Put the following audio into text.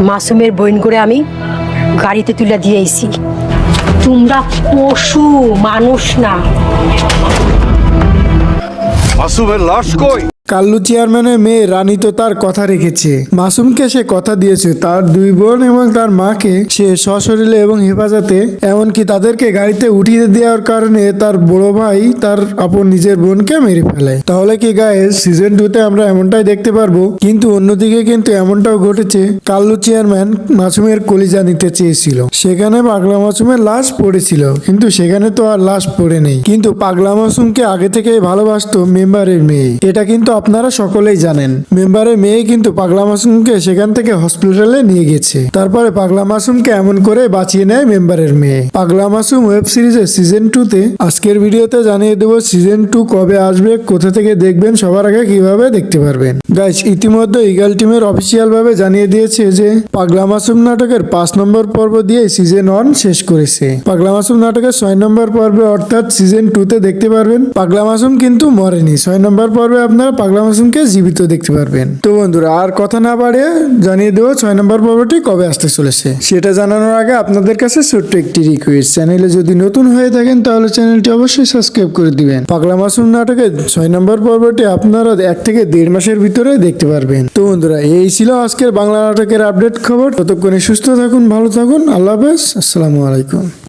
মাসুমের বইন করে আমি গাড়িতে তুলে দিয়ে দিয়েছি তোমরা পশু, মানুষ না। মাসুমের লাশ কই? কাল্লু চেয়ারম্যানের মেয়ে রানী তো তার কথা রেখেছে। মাসুমকে সে কথা দিয়েছে, তার দুই বোন এবং তার মাকে সে সশরীরে এবং হেফাজতে, এমনকি তাদেরকে গাড়িতে উঠিয়ে দেওয়ার কারণে তার বড় ভাই তার আপন নিজের বোনকে মেরে ফেলে। তাহলে কি গায়ে সিজন টুতে আমরা এমনটাই দেখতে পারব? কিন্তু অন্যদিকে কিন্তু এমনটাও ঘটেছে, কাল্লু চেয়ারম্যান মাসুমের কলিজা নিতে চেয়েছিল। সেখানে পাগলা মাসুমের লাশ পড়েছিল, কিন্তু সেখানে তো আর লাশ পড়ে নেই। কিন্তু পাগলা মাসুমকে আগে থেকেই ভালোবাসতো মেম্বারের মেয়ে। এটা কিন্তু আপনারা সকলেই জানেন, মেম্বারের মেয়ে কিন্তু পাগলা মাসুমকে সেখান থেকে হসপিটালে নিয়ে গেছে। তারপরে পাগলা মাসুমকে এমন করে বাঁচিয়ে নেয় মেম্বারের মেয়ে। পাগলা মাসুম ওয়েব সিরিজের সিজন টু তে আজকের ভিডিওতে জানিয়ে দেবো সিজন টু কবে আসবে, কোথা থেকে দেখবেন, সবার আগে কীভাবে দেখতে পারবেন। গাইস ইতিমধ্যে ইগাল টিমের অফিসিয়াল ভাবে জানিয়ে দিয়েছে যে, পাগলা মাসুম নাটকের পাঁচ নম্বর পর্ব দিয়ে সিজন ওয়ান শেষ করেছে। পাগলা মাসুম নাটকের ছয় নম্বর পর্বে অর্থাৎ সিজন টুতে দেখতে পারবেন। পাগলা মাসুম কিন্তু মরেনি। ছয় নম্বর পর্বে আপনারা পাগলা মাসুমকে জীবিত দেখতে পারবেন। তো বন্ধুরা, আর কথা না বাড়িয়ে জানিয়ে দেবো ছয় নম্বর পর্বটি কবে আসতে চলেছে। সেটা জানানোর আগে আপনাদের কাছে ছোট্ট একটি রিকোয়েস্ট চ্যানেলে যদি নতুন হয়ে থাকেন, তাহলে চ্যানেলটি অবশ্যই সাবস্ক্রাইব করে দিবেন। পাগলা মাসুম নাটকের ছয় নম্বর পর্বটি আপনারা এক থেকে দেড় মাসের ভিতরে দেখতে পারবেন। তো বন্ধুরা, এই ছিল আজকের বাংলা নাটকের আপডেট খবর। ততক্ষণে সুস্থ থাকুন, ভালো থাকুন। আল্লাহ হাফেজ। আসসালামু আলাইকুম।